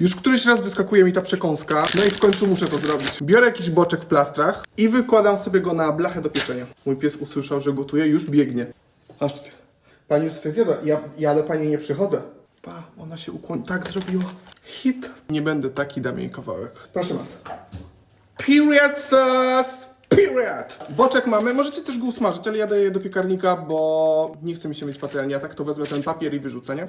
Już któryś raz wyskakuje mi ta przekąska, no i w końcu muszę to zrobić. Biorę jakiś boczek w plastrach i wykładam sobie go na blachę do pieczenia. Mój pies usłyszał, że gotuje, już biegnie. Patrzcie, pani już sobie zjadła, ja, ja do pani nie przychodzę. Pa, ona się ukłoni, tak zrobiła. Hit. Nie będę taki, dam jej kawałek. Proszę bardzo. Period sauce! Period! Boczek mamy, możecie też go usmażyć, ale ja daję je do piekarnika, bo nie chce mi się mieć patelni, a tak to wezmę ten papier i wyrzucę, nie?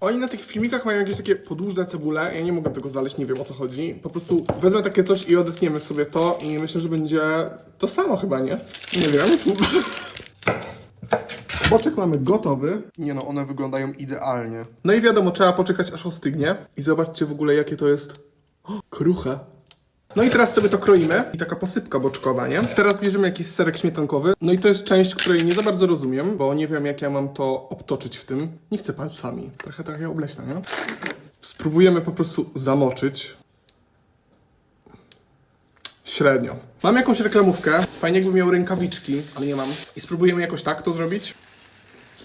Oni na tych filmikach mają jakieś takie podłużne cebule, ja nie mogę tego znaleźć, nie wiem o co chodzi. Po prostu wezmę takie coś i odetniemy sobie to i myślę, że będzie to samo chyba, nie? Nie wiem. Boczek mamy gotowy. Nie no, one wyglądają idealnie. No i wiadomo, trzeba poczekać aż ostygnie. I zobaczcie w ogóle jakie to jest o, kruche. No i teraz sobie to kroimy i taka posypka boczkowa, nie? Teraz bierzemy jakiś serek śmietankowy. No i to jest część, której nie za bardzo rozumiem, bo nie wiem jak ja mam to obtoczyć w tym. Nie chcę palcami. Trochę takie obleśne, nie? Spróbujemy po prostu zamoczyć. Średnio. Mam jakąś reklamówkę. Fajnie jakbym miał rękawiczki, ale nie mam. I spróbujemy jakoś tak to zrobić.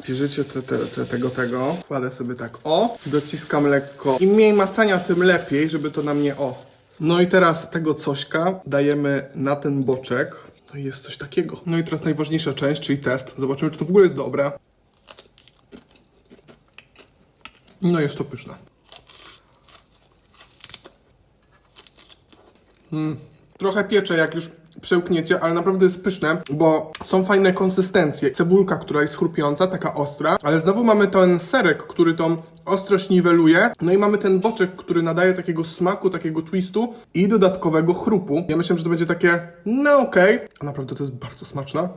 Bierzecie te, te, te, tego, tego. Kładę sobie tak, o. Dociskam lekko. Im mniej macania, tym lepiej, żeby to na mnie, o. No i teraz tego cośka dajemy na ten boczek. No i jest coś takiego. No i teraz najważniejsza część, czyli test. Zobaczymy, czy to w ogóle jest dobre. No jest to pyszne. Trochę piecze, jak już przełkniecie, ale naprawdę jest pyszne, bo są fajne konsystencje. Cebulka, która jest chrupiąca, taka ostra, ale znowu mamy ten serek, który tą ostrość niweluje. No i mamy ten boczek, który nadaje takiego smaku, takiego twistu i dodatkowego chrupu. Ja myślę, że to będzie takie, no okej, a naprawdę to jest bardzo smaczne.